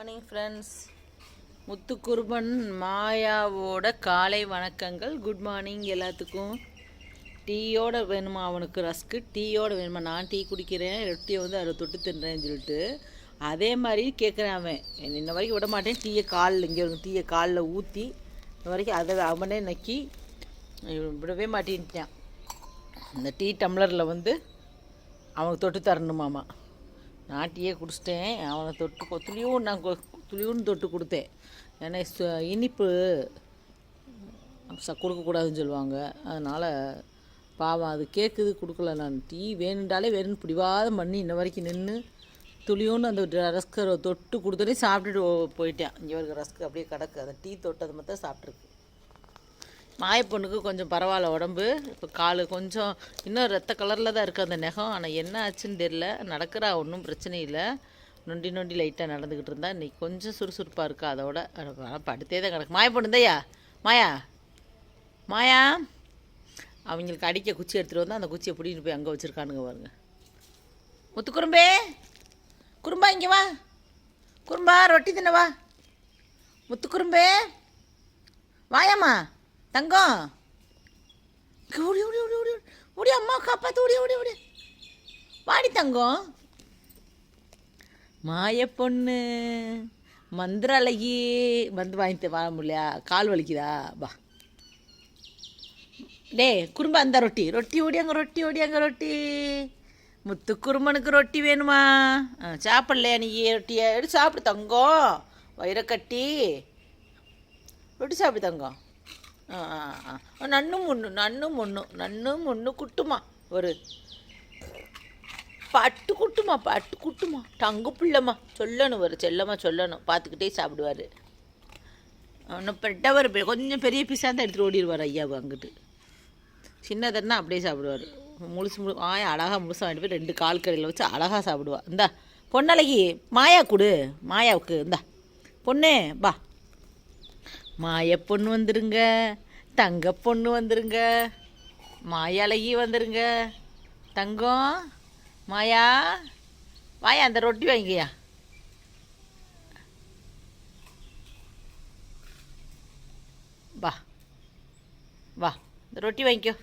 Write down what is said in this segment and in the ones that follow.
Morning friends முத்துக்குருபன் மாயாவோட காலை வணக்கங்கள். Good morning எல்லாத்துக்கும். டீயோட வேணுமா அவனுக்கு ரஸ்க்கு? டீயோட வேணுமா? நான் டீ குடிக்கிறேன். ரொட்டியை வந்து அதை தொட்டு தின்றேன்னு சொல்லிட்டு. அதே மாதிரி கேட்குறேன் அவன். இன்ன வரைக்கும் விட மாட்டேன். டீயை காலில் இங்கே ஒரு டீயை காலில் ஊற்றி இன்ன வரைக்கும் அதை அவனே நக்கி விடவே மாட்டேன்ட்டான். இந்த டீ டம்ளரில் வந்து அவனுக்கு தொட்டு தரணுமாமா. நாட்டியே குடிச்சிட்டேன். அவனை தொட்டு கொ- துளியும் நான் கொ- துளியும் தொட்டு கொடுத்தேன். ஏன்னா இனிப்பு ச கொடுக்கக்கூடாதுன்னு சொல்லுவாங்க. அதனால் பாவம் அது கேட்குது கொடுக்கல நான். டீ வேணுண்டாலே வேணும்னு பிடிவாதம் பண்ணி இன்ன வரைக்கும் நின்று துளியோன்னு அந்த ரஸ்கரை தொட்டு கொடுத்தோடனே சாப்பிட்டுட்டு போயிட்டேன். இங்கே இருக்கிற ரஸ்க்கு அப்படியே கிடக்கு. அந்த டீ தொட்டது மட்டும் சாப்பிட்ருக்கு மாயப்பொண்ணுக்கு கொஞ்சம் பரவாயில்ல உடம்பு. இப்போ கால் கொஞ்சம் இன்னும் ரத்த கலரில் தான் இருக்குது அந்த நெகம். ஆனால் என்ன ஆச்சுன்னு தெரில நடக்கிறா ஒன்றும் பிரச்சனை இல்லை. நொண்டி நொண்டி லைட்டாக நடந்துக்கிட்டு இருந்தா இன்றைக்கி கொஞ்சம் சுறுசுறுப்பாக இருக்கா அதோட. ஆனால் படுத்தே தான் கிடக்கு. மாயப்பொண்ணு தையா மாயா? மாயா? அவங்களுக்கு அடிக்க குச்சி எடுத்துகிட்டு வந்தால் அந்த குச்சியை பிடிக்கிட்டு போய் அங்கே வச்சுருக்கானுங்க பாருங்க. முத்துக்குறும்பே குறும்பா? இங்கே வா. குறும்பா ரொட்டி தின்ன வா. முத்துக்குறும்பே வாயாம்மா தங்கம். ஓடி ஓடி ஓடி ஓடி ஓடி அம்மா காப்பாத்து ஓடி ஓடி ஓடி. வாடி தங்கம். மாய பொண்ணு மந்திர அழகி வந்து வாங்கிட்டு வாழ முடியலையா கால் வலிக்குதா? வா. டே குறும்ப அந்த ரொட்டி. ரொட்டி ஓடி அங்கே ரொட்டி ஓடி அங்கே ரொட்டி. முத்து குறும்பனுக்கு ரொட்டி வேணுமா? ஆ, சாப்பிடலையா நீ? ரொட்டியை? எடுத்து சாப்பிடு தங்கம். வயிறை கட்டி. ரொட்டி சாப்பிடு தங்கம். ஆ ஆ ஆ. நன்னும் ஒன்று நன்னும் ஒன்று நன்னும் ஒன்று குட்டுமா ஒரு? பட்டு குட்டுமா பட்டு குட்டுமா? டங்கு பிள்ளைம்மா. சொல்லணும் ஒரு செல்லம்மா சொல்லணும். பார்த்துக்கிட்டே சாப்பிடுவார். ஒன்றும் பெட்டவர் கொஞ்சம் பெரிய பீஸாக தான் எடுத்துகிட்டு ஓடிடுவார் ஐயாவை அங்கிட்டு. சின்னதுன்னா அப்படியே சாப்பிடுவார். முழுசு முழு ஆய அழகாக முழுசாக வாங்கிட்டு போய் ரெண்டு கால் கடையில் வச்சு அழகாக சாப்பிடுவா. இந்தா பொன்னழகி மாயா கொடு. மாயாவுக்கு இந்தா. பொண்ணு பா மாய பொண்ணு வந்துருங்க. தங்க பொண்ணு வந்துருங்க. மாயாழகி வந்துருங்க. தங்கம் மாயா வாயா அந்த ரொட்டி வாங்கியா வா வா இந்த ரொட்டி வாங்கிக்கோ.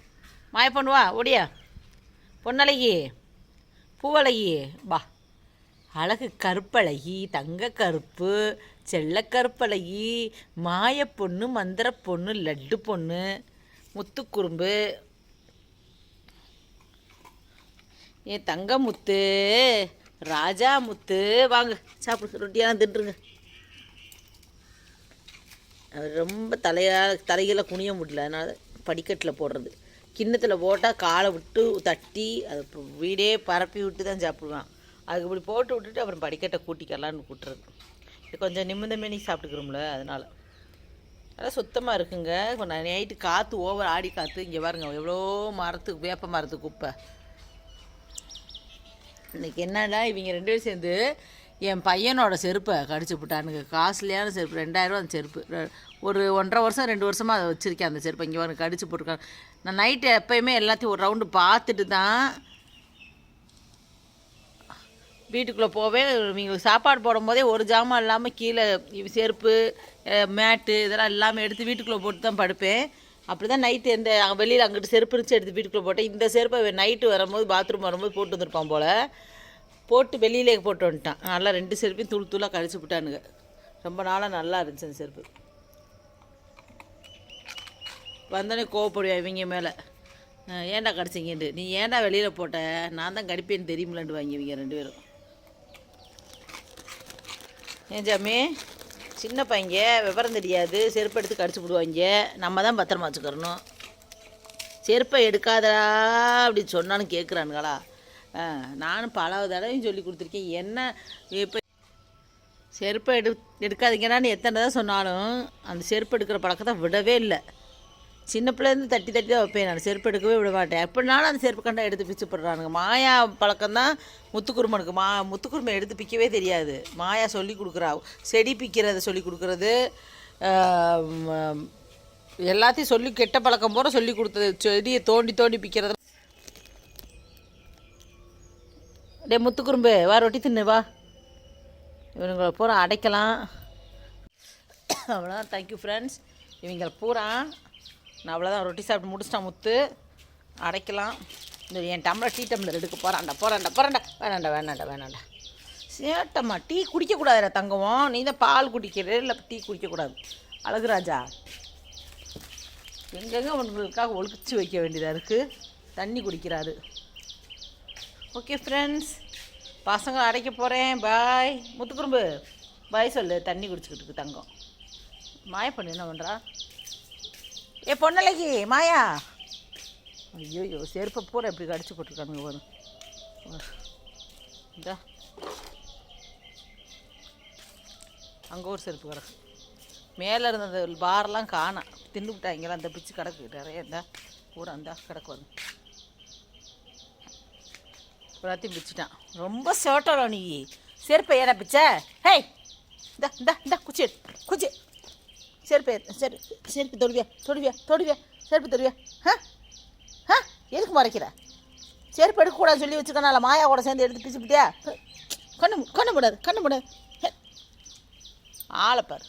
மாய பொண்ணு வா ஓடியா. பொன்னழகி பூவழகி வா. அழகு கருப்பழகி தங்க கருப்பு செல்ல மாய பொண்ணு மந்திர பொண்ணு லட்டு பொண்ணு முத்துக்குறும்பு. ஏன் தங்க முத்து ராஜா முத்து வாங்க சாப்பிடுங்க ரொட்டியெல்லாம் தின்றுங்க. அது ரொம்ப தலையால் தலையில் குனிய முடியல அதனால் படிக்கட்டில் போடுறது. கிண்ணத்தில் போட்டால் காலை விட்டு தட்டி அது வீடே பரப்பி விட்டு தான் சாப்பிடுவான். அதுக்கு இப்படி போட்டு விட்டுட்டு அப்புறம் படிக்கட்டை கூட்டிக்கலான்னு கூட்டுறது. இது கொஞ்சம் நிமிந்தமே நீ சாப்பிட்டுக்கிறோம்ல அதனால். அதெல்லாம் சுத்தமாக இருக்குங்க. கொஞ்சம் நைட்டு காற்று ஓவர் ஆடி காற்று இங்கே பாருங்க எவ்வளோ மரத்துக்கு வேப்ப மரத்துக்கு குப்பை. இன்றைக்கி என்னடா இவங்க ரெண்டு பேரும் சேர்ந்து என் பையனோட செருப்பை கடிச்சு விட்டானுங்க. காஸ்ட்லியான செருப்பு ரெண்டாயிரரூவா அந்த செருப்பு. ஒரு ஒன்றரை வருஷம் ரெண்டு வருஷமாக அதை வச்சுருக்கேன் அந்த செருப்பை. இங்கே வந்து கடிச்சு போட்டிருக்காங்க. நான் நைட்டு எப்போயுமே எல்லாத்தையும் ஒரு ரவுண்டு பார்த்துட்டு தான் வீட்டுக்குள்ளே போவேன் இவங்களுக்கு சாப்பாடு போடும்போதே ஒரு ஜாமான் இல்லாமல் கீழே செருப்பு மேட்டு இதெல்லாம் எல்லாமே எடுத்து வீட்டுக்குள்ளே போட்டு தான் படுப்பேன். அப்படி தான் நைட்டு எந்த வெளியில் அங்கிட்டு செருப்பு இருந்துச்சு எடுத்து வீட்டுக்குள்ளே போட்டேன். இந்த செருப்பை நைட்டு வரும்போது பாத்ரூம் வரும்போது போட்டு வந்திருப்பான் போல். போட்டு வெளியிலே போட்டு வந்துட்டான். நல்லா ரெண்டு செருப்பையும் தூள் தூளாக கழிச்சு விட்டானுங்க. ரொம்ப நாளாக நல்லா இருந்துச்சு அந்த செருப்பு. வந்தோடனே கோவப்படுவேன் இவங்க மேலே. ஏன்டா கிடச்சிங்கன்ட்டு? நீ ஏன்டா வெளியில் போட்ட? நான் தான் கடிப்பேன்னு தெரியுமில்லன்ட்டு வாங்கி இவங்க ரெண்டு பேரும். ஏன் ஜாமி சின்ன பையங்க விவரம் தெரியாது. செருப்பு எடுத்து கடிச்சு விடுவாங்க. நம்ம தான் பத்திரமா வச்சுக்கிறணும். செருப்பை எடுக்காதடா அப்படின்னு சொன்னாலும் கேட்குறானுங்களா நானும் பல தடவையும் சொல்லி கொடுத்துருக்கேன். என்ன இப்போ செருப்பை எடு எடுக்காதீங்கன்னு எத்தனை தான் சொன்னாலும் அந்த செருப்பு எடுக்கிற பழக்கத்தை விடவே இல்லை. சின்ன பிள்ளைலேருந்து தட்டி தட்டி தான் வைப்பேன் நான். செருப்பு எடுக்கவே விட மாட்டேன். எப்படினாலும் அந்த செருப்பு கண்டா எடுத்து பிச்சு போடுறானுங்க மாயா பழக்கம்தான் முத்துக்குருமனுக்கு. மா முத்துக்குருமை எடுத்து பிக்கவே தெரியாது. மாயா சொல்லி கொடுக்குறா. செடி பிக்கிறத சொல்லி கொடுக்குறது எல்லாத்தையும் சொல்லி கெட்ட பழக்கம் போகிற சொல்லி கொடுத்தது. செடியை தோண்டி தோண்டி பிக்கிறது. டே முத்துக்குரும்பு வா ரொட்டி தின்னு வா. இவங்களை பூரா அடைக்கலாம். அவ்வளோதான் தேங்க்யூ ஃப்ரெண்ட்ஸ் இவங்களை பூரா நான் அவ்வளோதான் ரொட்டி சாப்பிட்டு முடிச்சிட்டேன் முத்து. அடைக்கலாம் இந்த என் டம்ளர் டீ டம்ளர் எடுக்க போகிறாண்டா போகிறாண்டா போகிறாண்டா வேணாண்டா வேணாண்டா வேணாண்டா சேட்டம்மா டீ குடிக்கக்கூடாதுடா தங்குவோம் நீ தான் பால் குடிக்கிற இல்லை டீ குடிக்கக்கூடாது அழகுராஜா எங்கெங்கே உங்களுக்காக ஒழிச்சு வைக்க வேண்டியதாக இருக்குது தண்ணி குடிக்கிறாரு. ஓகே ஃப்ரெண்ட்ஸ் பசங்க அடைக்க போகிறேன் பாய் முத்துக்குறும்பு பாய் சொல்லு. தண்ணி குடிச்சிக்கிட்டு இருக்கு தங்கம். மாயப்பண்ணு என்ன பண்ணுறா ஏ பொண்ணலைக்கு மாயா. ஐயோ செருப்பை பூரா இப்படி கடிச்சு போட்டிருக்கானுங்க வரும் இந்த. அங்கே ஒரு செருப்பு கிடக்கு மேலே இருந்த அந்த பார்லாம் காணோம் தின்னு விட்டாங்கலாம் அந்த பிச்சு கிடக்கு. நிறைய இந்த பூரா அந்த கிடக்கு வரும் எல்லாத்தையும் பிச்சுட்டான் ரொம்ப சேட்டோட நீ செருப்பை ஏடா பிச்ச. ஹேய் இந்த இந்த இந்த குச்சி குச்சி. செருப்பு செரு செருப்பு தொடுவியா தொடுவியா தொடுவியா செருப்பு தொடுவியா. ஆ ஆ எதுக்கு மறைக்கிற? செருப்பு எடுக்கக்கூடாது சொல்லி வச்சுக்கனால மாயா கூட சேர்ந்து எடுத்து பிச்சுப்பிட்டியா கண்ணு கண்ணு மூடாது கண்ணு மூடாது ஆளைப்பார்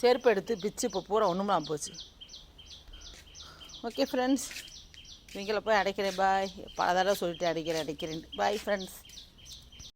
செருப்பு எடுத்து பிச்சு இப்போ பூரா ஒன்றுமா போச்சு. ஓகே ஃப்ரெண்ட்ஸ் இவங்கள போய் அடைக்கிறேன். பாய் பல தடவை சொல்லிட்டு அடைக்கிறேன் அடைக்கிறேன். Bye friends